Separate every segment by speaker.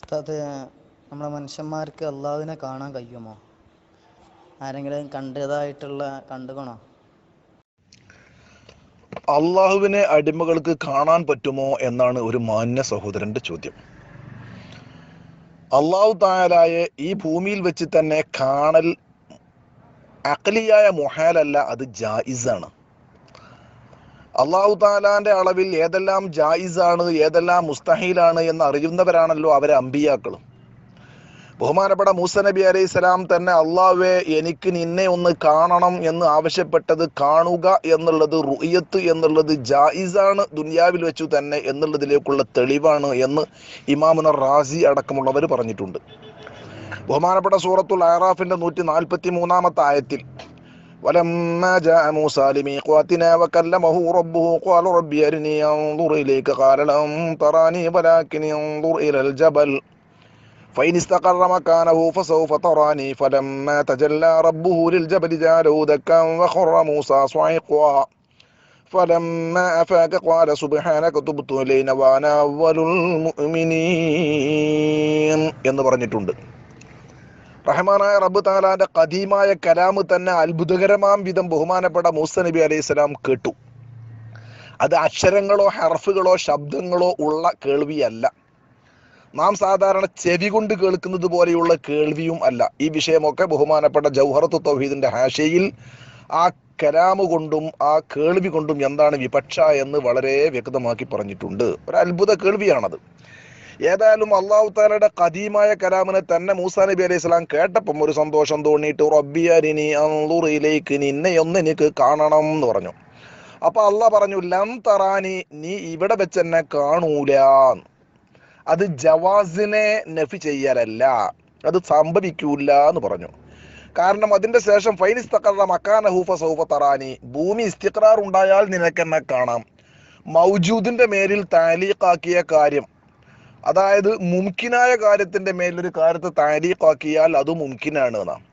Speaker 1: ഉസ്താദ് നമ്മളെ മനുഷ്യന്മാർക്ക് അള്ളാഹുവിനെ കാണാൻ കഴിയുമോ? ആരെങ്കിലും കണ്ടതായിട്ടുള്ള കണ്ടുകണോ
Speaker 2: അള്ളാഹുവിനെ അടിമകൾക്ക് കാണാൻ പറ്റുമോ എന്നാണ് ഒരു മാന്യ സഹോദരന്റെ ചോദ്യം. അള്ളാഹു തായാലായ ഈ ഭൂമിയിൽ വെച്ച് തന്നെ കാണൽ അഖലിയായ മൊഹാലല്ല അത് ജായിസാണ്. അള്ളാഹു താലാന്റെ അളവിൽ ഏതെല്ലാം ജായിസാണ് ഏതെല്ലാം മുസ്തഹീലാണ് എന്ന് അറിയുന്നവരാണല്ലോ അവരെ അമ്പിയാക്കളും. ബഹുമാനപ്പെട്ട മൂസ നബി അലൈഹി സ്വലാം തന്നെ അള്ളാഹുവെ എനിക്ക് നിന്നെ ഒന്ന് കാണണം എന്ന് ആവശ്യപ്പെട്ടത് കാണുക എന്നുള്ളത് റുയത്ത് എന്നുള്ളത് ജായിസാണ് ദുനിയാവിൽ വെച്ചു തന്നെ എന്നുള്ളതിലേക്കുള്ള തെളിവാണ് എന്ന് ഇമാമുന റാസി അടക്കമുള്ളവർ പറഞ്ഞിട്ടുണ്ട്. ബഹുമാനപ്പെട്ട സൂറത്തുൽ ആറാഫിന്റെ നൂറ്റി നാൽപ്പത്തി മൂന്നാമത്തെ ആയത്തിൽ ولما جاء موسى لميقاتنا وكلمه ربه قال ربي أرني أنظر إليك قال لن تراني ولكن انظر إلى الجبل فإن استقر مكانه فسوف تراني فلما تجلى ربه للجبل جعله دكا وخر موسى صعقا فلما أفاق قال سبحانك تبت إلينا وأنا أول المؤمنين എന്ന് പറഞ്ഞിട്ടുണ്ട് റഹ്മാനായ റബ്ബ് താലാന്റെ കദീമായ കലാമ് തന്നെ അത്ഭുതകരമാം വിധം ബഹുമാനപ്പെട്ട മൂസ നബി അലൈഹി സ്വലാം കേട്ടു. അത് അക്ഷരങ്ങളോ ഹർഫുകളോ ശബ്ദങ്ങളോ ഉള്ള കേൾവിയല്ല. നാം സാധാരണ ചെവി കൊണ്ട് കേൾക്കുന്നത് പോലെയുള്ള കേൾവിയും അല്ല. ഈ വിഷയമൊക്കെ ബഹുമാനപ്പെട്ട ജൗഹറത്ത് തൗഹീദിന്റെ ഹാഷയിൽ ആ കലാമ് കൊണ്ടും ആ കേൾവി കൊണ്ടും എന്താണ് വിപക്ഷ എന്ന് വളരെ വ്യക്തമാക്കി പറഞ്ഞിട്ടുണ്ട്. ഒരു അത്ഭുത കേൾവിയാണത്. ഏതായാലും അള്ളാഹു താലയുടെ കദീമായ കലാമിനെ തന്നെ മൂസാ നബി അലൈഹി സ്വലാം കേട്ടപ്പം ഒരു സന്തോഷം തോന്നിയിട്ട് റബ്ബിയാരിനി അൻളുറിയിലേക്ക് നിന്നെ ഒന്ന് എനിക്ക് കാണണം എന്ന് പറഞ്ഞു. അപ്പൊ അള്ളാഹ പറഞ്ഞു ലം തറാനി നീ ഇവിടെ വെച്ച് എന്നെ കാണൂല അത് ജവാസിനെ നഫി ചെയ്യലല്ല അത് സംഭവിക്കൂല എന്ന് പറഞ്ഞു. കാരണം അതിന്റെ ശേഷം ഫൈനിസ്തക്കറ മക്കാന ഹൂഫ സൗഫ തറാനി ഭൂമി ഇസ്തിക്രാർ ഉണ്ടായാൽ നിനക്കെന്നെ കാണാം. മൗജൂദിന്റെ മേലിൽ താലീഖാക്കിയ കാര്യം അതായത് മുംകിനായ കാര്യത്തിന്റെ മേലൊരു കാര്യത്തെ താരീഖാക്കിയാൽ അത് മുംകിനാണ് എന്നാണ്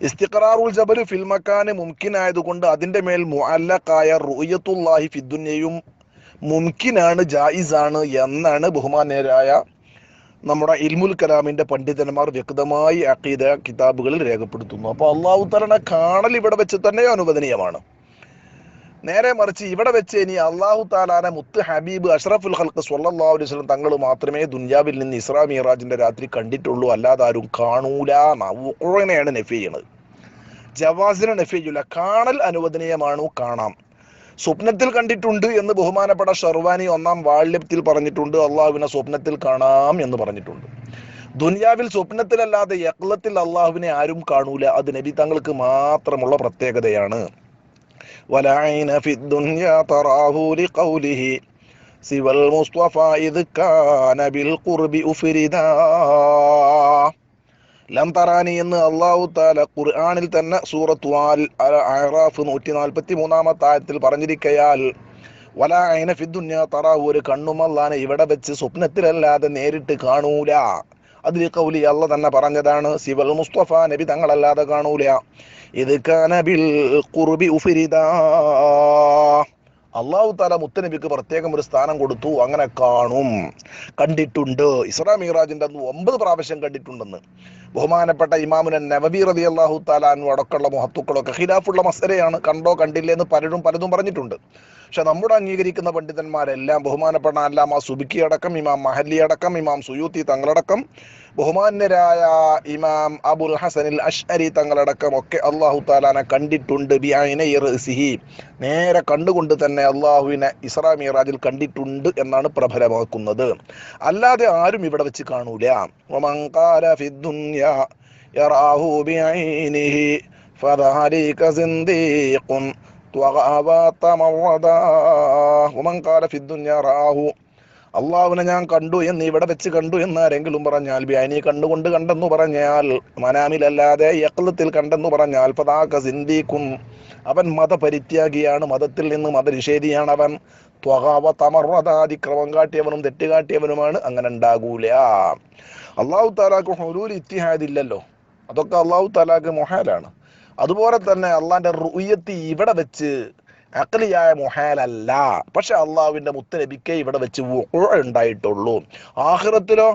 Speaker 2: ഇസ്തിഖറാറുൽ ജബൽ ഫിൽമക്കാന് മുംകിനായതുകൊണ്ട് അതിന്റെ മേൽ മുഅല്ലഖായ റുയത്തുല്ലാഹി ഫിദ്ദുന്യയും മുംകിനാണ് ജായിസാണ് എന്നാണ് ബഹുമാനരായ നമ്മുടെ ഇൽമുൽ കലാമിന്റെ പണ്ഡിതന്മാർ വ്യക്തമായി അഖീദ കിതാബുകളിൽ രേഖപ്പെടുത്തുന്നു. അപ്പോൾ അള്ളാഹു തലയുടെ കാണൽ ഇവിടെ വെച്ച് തന്നെ അനുവദനീയമാണ്. നേരെ മറിച്ച് ഇവിടെ വെച്ച് ഇനി അള്ളാഹു താലാനെ മുത്ത് ഹബീബ് അഷ്റഫുൽ ഹൽക്ക് അലൈഹി വസല്ലം തങ്ങൾ മാത്രമേ ദുനിയാവിൽ നിന്ന് ഇസ്രാ മിറാജിന്റെ രാത്രി കണ്ടിട്ടുള്ളൂ. അല്ലാതെ ആരും കാണൂല നെയാണ് നെഫി ചെയ്യണത്. ജവാസിനെ നെഫി ചെയ്യൂല. കാണൽ അനുവദനീയമാണു കാണാം. സ്വപ്നത്തിൽ കണ്ടിട്ടുണ്ട് എന്ന് ബഹുമാനപ്പെട്ട ഷർവാനി ഒന്നാം വാള്യത്തിൽ പറഞ്ഞിട്ടുണ്ട്. അള്ളാഹുവിനെ സ്വപ്നത്തിൽ കാണാം എന്ന് പറഞ്ഞിട്ടുണ്ട്. ദുനിയാവിൽ സ്വപ്നത്തിലല്ലാതെ യക്ലത്തിൽ അള്ളാഹുവിനെ ആരും കാണൂല. അത് നബി തങ്ങൾക്ക് മാത്രമുള്ള പ്രത്യേകതയാണ്. ولعين في الدنيا تراه لقوله سوى المصطفى إذ كان بالقرب أفردا ലം തറാനി എന്ന് അള്ളാഹു താല ഖുർആാനിൽ തന്നെ സൂറത്ത് ആൽ അറാഫ് നൂറ്റി നാൽപ്പത്തി മൂന്നാമത്തെ ആയത്തിൽ പറഞ്ഞിരിക്കയാൽ വല അയിന ഫിദ്ദുന്യ തറാഹു ഒരു കണ്ണുമല്ലാനെ ഇവിടെ വെച്ച് സ്വപ്നത്തിലല്ലാതെ നേരിട്ട് കാണൂല അതിൽ കൗലി അല്ല തന്നെ പറഞ്ഞതാണ് സിവൽ മുസ്തഫ നബി തങ്ങളല്ലാതെ കാണൂല. ഇത് കനബിൽ കുറുബി ഉഫിരിദ. അള്ളാഹു താല മുത്തനബിക്ക് പ്രത്യേകം ഒരു സ്ഥാനം കൊടുത്തു അങ്ങനെ കാണും. കണ്ടിട്ടുണ്ട്. ഇസ്ലാം മീറാജിന്റെ അന്ന് ഒമ്പത് പ്രാവശ്യം കണ്ടിട്ടുണ്ടെന്ന്. ബഹുമാനപ്പെട്ട ഇമാമുന നവബി റതി അള്ളാഹു താലാൻ അടക്കമുള്ള മഹത്തുക്കളൊക്കെ ഖിലാഫുള്ള മസലയാണ് കണ്ടോ കണ്ടില്ലേ എന്ന് പലരും പലതും പറഞ്ഞിട്ടുണ്ട്. പക്ഷെ നമ്മുടെ അംഗീകരിക്കുന്ന പണ്ഡിതന്മാരെല്ലാം ബഹുമാനപ്പെട്ട അല്ലാമ സുബിക്കി അടക്കം ഇമാം മഹല്ലി അടക്കം ഇമാം സുയൂത്തി തങ്ങളടക്കം ബഹുമാന്യരായ ഇമാം അബുൽ ഹസനിൽ അഷ്അരി തങ്ങളടക്കം ഒക്കെ അള്ളാഹു താലാനെ കണ്ടിട്ടുണ്ട്. ബിഅൈനൈർസിഹി നേരെ കണ്ടുകൊണ്ട് തന്നെ അള്ളാഹുവിനെ ഇസ്രാ മിറാജിൽ കണ്ടിട്ടുണ്ട് എന്നാണ് പ്രബലമാക്കുന്നത്. അല്ലാതെ ആരും ഇവിടെ വെച്ച് കാണൂല. വമൻ ഖാല ബിഐനിഹി ഫദാലിക സിന്ദീഖുൻ അള്ളാഹുവിനെ ഞാൻ കണ്ടു എന്ന് ഇവിടെ വെച്ച് കണ്ടു എന്ന് ആരെങ്കിലും പറഞ്ഞാൽ ബിയാനി കണ്ടുകൊണ്ട് കണ്ടെന്ന് പറഞ്ഞാൽ മനാമിലല്ലാതെ യക്ലത്തിൽ കണ്ടെന്ന് പറഞ്ഞാൽ പതാക സിന്ദീഖും. അവൻ മതപരിത്യാഗിയാണ് മതത്തിൽ നിന്ന് മതനിഷേധിയാണ് അവൻ ത്വകാവ തമർവതാതിക്രമം കാട്ടിയവനും തെറ്റ് കാട്ടിയവനുമാണ് അങ്ങനെ ഉണ്ടാകൂല. അള്ളാഹു താലാക്ക് ഒരു ഇത്തിഹാദില്ലല്ലോ അതൊക്കെ അള്ളാഹു താലാക്ക് മൊഹാലാണ്. അതുപോലെ തന്നെ അള്ളാന്റെ റുയ്യത്തി ഇവിടെ വെച്ച് അക്കലിയായ മുഹാലല്ല. പക്ഷെ അള്ളാഹുവിന്റെ മുത്തനബിക്ക് ഇവിടെ വെച്ച് ഉണ്ടായിട്ടുള്ളൂ. ആഖിറത്തിലോ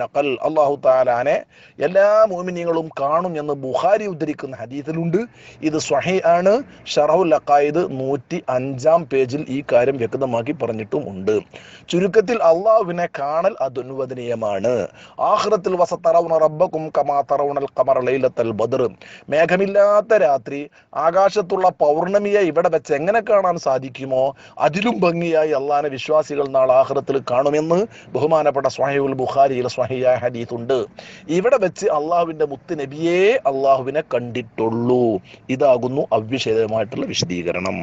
Speaker 2: നഖൽ അല്ലാഹു തആലാനെ എല്ലാ മുഅ്മിനീങ്ങളും കാണും എന്ന് ബുഹാരി ഉദ്ധരിക്കുന്ന ഹദീസിലുണ്ട്. ഇത് സ്വഹി ആണ്. ഷറഹുൽ അക്കായത് നൂറ്റി അഞ്ചാം പേജിൽ ഈ കാര്യം വ്യക്തമാക്കി പറഞ്ഞിട്ടും ഉണ്ട്. ചുരുക്കത്തിൽ അള്ളാഹുവിനെ കാണൽ അത് അനുവദനീയമാണ് ആഖിറത്തിൽ വസതറൗന റബ്ബക്കും കമാ തറവുണൽ ഖമറ ലൈലത്തൽ ബദർ. മേഘമില്ലാത്ത രാത്രി ആകാശത്തുള്ള പൗർണമിയെ ഇവിടെ വെച്ച് എങ്ങനെ കാണാൻ സാധിക്കുമോ? അതിലും ഭംഗിയായി അള്ളാഹിനെ വിശ്വാസികൾ നാളെ ആഖിറത്തിൽ കാണുമെന്ന് ബഹുമാനപ്പെട്ട സ്വാഹിബുൽ ബുഖാരിയിൽ സ്വാഹിയായ ഹദീസ് ഉണ്ട് ഇവിടെ വെച്ച് അള്ളാഹുവിന്റെ മുത്ത് നബിയെ അള്ളാഹുവിനെ കണ്ടിട്ടുള്ളൂ. ഇതാകുന്നു അവിഷയമായിട്ടുള്ള വിശദീകരണം.